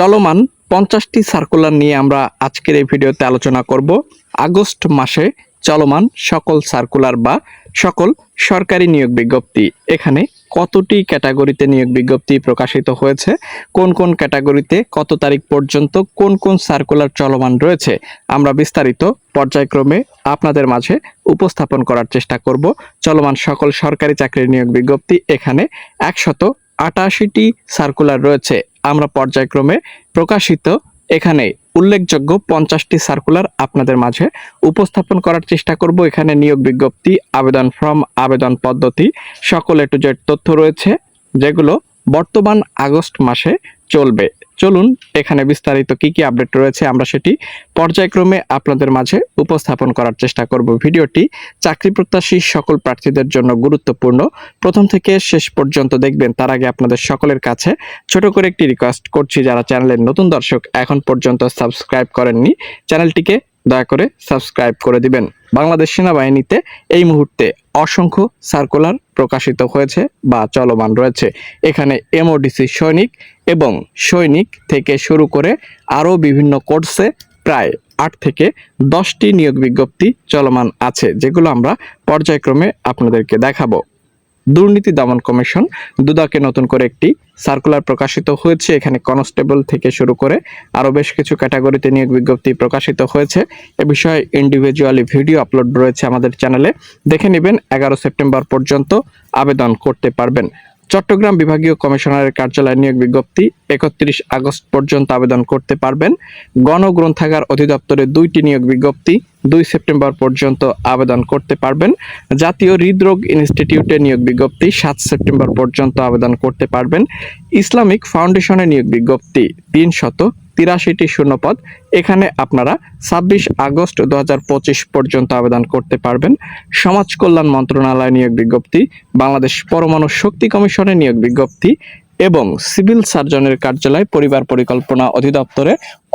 চলমান পঞ্চাশটি সার্কুলার নিয়ে আমরা আজকের এই ভিডিওতে আলোচনা করব। আগস্ট মাসে চলমান সকল সার্কুলার বা সকল সরকারি নিয়োগ বিজ্ঞপ্তি। এখানে কতটি ক্যাটাগরিতে নিয়োগ বিজ্ঞপ্তি প্রকাশিত হয়েছে? কোন কোন ক্যাটাগরিতে, কত তারিখ পর্যন্ত, কোন কোন সার্কুলার চলমান রয়েছে? আমরা বিস্তারিত পর্যায়ক্রমে আপনাদের মাঝে উপস্থাপন করার চেষ্টা করব। চলমান সকল সরকারি চাকরির নিয়োগ বিজ্ঞপ্তি এখানে একশত আটাশিটি সার্কুলার রয়েছে। আমরা পর্যায়ক্রমে প্রকাশিত এখানে উল্লেখযোগ্য পঞ্চাশটি সার্কুলার আপনাদের মাঝে উপস্থাপন করার চেষ্টা করব। এখানে নিয়োগ বিজ্ঞপ্তি, আবেদন ফর্ম আবেদন পদ্ধতি, সকল এ টু জেড তথ্য রয়েছে, যেগুলো বর্তমান আগস্ট মাসে চলবে। চলুন এখানে বিস্তারিত কি কি আপডেট রয়েছে আমরা সেটি পর্যায়ক্রমে আপনাদের মাঝে উপস্থাপন করার চেষ্টা করব। ভিডিওটি চাকরি প্রত্যাশী সকল প্রার্থীদের জন্য গুরুত্বপূর্ণ। প্রথম থেকে শেষ পর্যন্ত দেখবেন তার আগে আপনাদের সকলের কাছে ছোট করে একটি রিকোয়েস্ট করছি, যারা চ্যানেলের নতুন দর্শক এখন পর্যন্ত সাবস্ক্রাইব করেননি চ্যানেলটিকে দয়া করে সাবস্ক্রাইব করে দিবেন। বাংলাদেশ সেনাবাহিনীতে এই মুহূর্তে অসংখ্য সার্কুলার প্রকাশিত হয়েছে বা চলমান রয়েছে। এখানে এমওডিসি সৈনিক এবং সৈনিক থেকে শুরু করে আরও বিভিন্ন কোর্সে প্রায় আট থেকে দশটি নিয়োগ বিজ্ঞপ্তি চলমান আছে, যেগুলো আমরা পর্যায়ক্রমে আপনাদেরকে দেখাবো। দুর্নীতি দমন কমিশন দুদাকে নতুন করে একটি সার্কুলার প্রকাশিত হয়েছে। এখানে কনস্টেবল থেকে শুরু করে আরও বেশ কিছু ক্যাটাগরিতে নিয়োগ বিজ্ঞপ্তি প্রকাশিত হয়েছে। এ বিষয়ে ইন্ডিভিজুয়ালি ভিডিও আপলোড রয়েছে আমাদের চ্যানেলে। দেখে নেবেন এগারো সেপ্টেম্বর পর্যন্ত আবেদন করতে পারবেন। চট্টগ্রাম বিভাগীয় কমিশনারের কার্যালয় নিয়োগ বিজ্ঞপ্তি একত্রিশ আগস্ট পর্যন্ত আবেদন করতে পারবেন। গণগ্রন্থাগার অধিদপ্তরে দুইটি নিয়োগ বিজ্ঞপ্তি দুই সেপ্টেম্বর পর্যন্ত আবেদন করতে পারবেন। জাতীয় হৃদরোগ ইনস্টিটিউটে নিয়োগ বিজ্ঞপ্তি সাত সেপ্টেম্বর পর্যন্ত আবেদন করতে পারবেন। ইসলামিক ফাউন্ডেশনে নিয়োগ বিজ্ঞপ্তি তিন শত তিরাশিটি শূন্যপদ। এখানে আপনারা ছাব্বিশ আগস্ট দু হাজার পঁচিশ পর্যন্ত আবেদন করতে পারবেন। সমাজ কল্যাণ মন্ত্রণালয় নিয়োগ বিজ্ঞপ্তি, বাংলাদেশ পরমাণু শক্তি কমিশনের নিয়োগ বিজ্ঞপ্তি এবং সিভিল সার্জনের কার্যালয় পরিবার পরিকল্পনা অধিদপ্তরে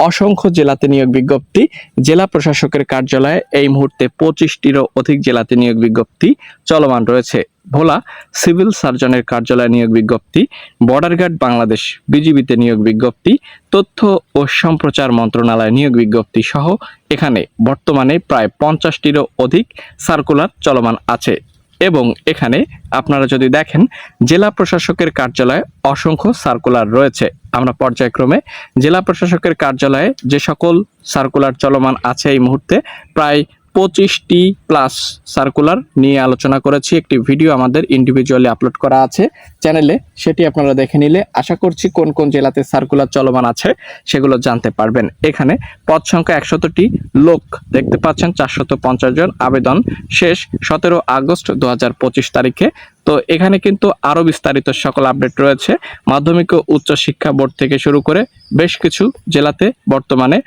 অসংখ্য জেলাতে নিয়োগ বিজ্ঞপ্তি। জেলা প্রশাসকের কার্যালয়ে এই মুহূর্তে পঁচিশটিরও অধিক জেলাতে নিয়োগ বিজ্ঞপ্তি চলমান রয়েছে। ভোলা সিভিল সার্জনের কার্যালয় নিয়োগ বিজ্ঞপ্তি বর্ডার গার্ড বাংলাদেশ বিজিবিতে নিয়োগ বিজ্ঞপ্তি, তথ্য ও সম্প্রচার মন্ত্রণালয় নিয়োগ বিজ্ঞপ্তি সহ এখানে বর্তমানে প্রায় পঞ্চাশটিরও অধিক সার্কুলার চলমান আছে। এবং এখানে আপনারা যদি দেখেন, জেলা প্রশাসকের কার্যালয়ে অসংখ্য সার্কুলার রয়েছে। আমরা পর্যায়ক্রমে জেলা প্রশাসকের কার্যালয়ে যে সকল সার্কুলার চলমান আছে এই মুহূর্তে, প্রায় পঁচিশটি প্লাস সার্কুলার নিয়ে আলোচনা করেছি। একটি ভিডিও আমাদের ইন্ডিভিজুয়ালি আপলোড করা আছে চ্যানেলে সেটি আপনারা দেখে নিলে আশা করছি কোন কোন জেলাতে সার্কুলার চলমান আছে সেগুলো জানতে পারবেন। এখানে পদ সংখ্যা একশতটি, লোক দেখতে পাচ্ছেন চারশত পঞ্চাশ জন। আবেদন শেষ সতেরো আগস্ট দু হাজার পঁচিশ তারিখে। তো এখানে কিন্তু আরও বিস্তারিত সকল আপডেট রয়েছে। মাধ্যমিক ও উচ্চ শিক্ষা বোর্ড থেকে শুরু করে বেশ কিছু জেলাতে বর্তমানে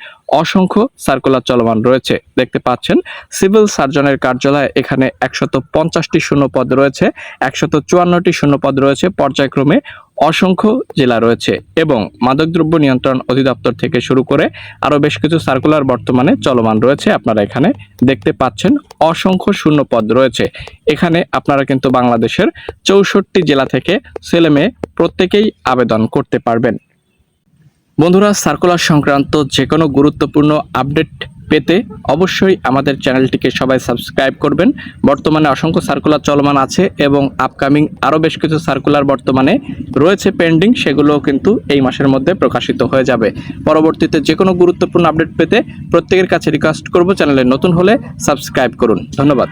অসংখ্য সার্কুলার চলমান রয়েছে। দেখতে পাচ্ছেন সিভিল সার্জনের কার্যালয়ে এখানে একশত পঞ্চাশটি শূন্যপদ রয়েছে, একশত চুয়ান্নটি শূন্যপদ রয়েছে। পর্যায়ক্রমে অসংখ্য জেলা রয়েছে এবং মাদকদ্রব্য নিয়ন্ত্রণ অধিদপ্তর থেকে শুরু করে আরও বেশ কিছু সার্কুলার বর্তমানে চলমান রয়েছে। আপনারা এখানে দেখতে পাচ্ছেন অসংখ্য শূন্য পদ রয়েছে। এখানে আপনারা কিন্তু বাংলাদেশের চৌষট্টি জেলা থেকে ছেলে মেয়ে প্রত্যেকেই আবেদন করতে পারবেন। বন্ধুরা সার্কুলার সংক্রান্ত যে কোনো গুরুত্বপূর্ণ আপডেট পেতে অবশ্যই আমাদের চ্যানেলটিকে সবাই সাবস্ক্রাইব করবেন। বর্তমানে অসংখ্য সার্কুলার চলমান আছে এবং আপকামিং আরও বেশ কিছু সার্কুলার বর্তমানে রয়েছে পেন্ডিং সেগুলোও কিন্তু এই মাসের মধ্যে প্রকাশিত হয়ে যাবে। পরবর্তীতে যে কোনো গুরুত্বপূর্ণ আপডেট পেতে প্রত্যেকের কাছে রিকোয়েস্ট করব। চ্যানেলে নতুন হলে সাবস্ক্রাইব করুন। ধন্যবাদ।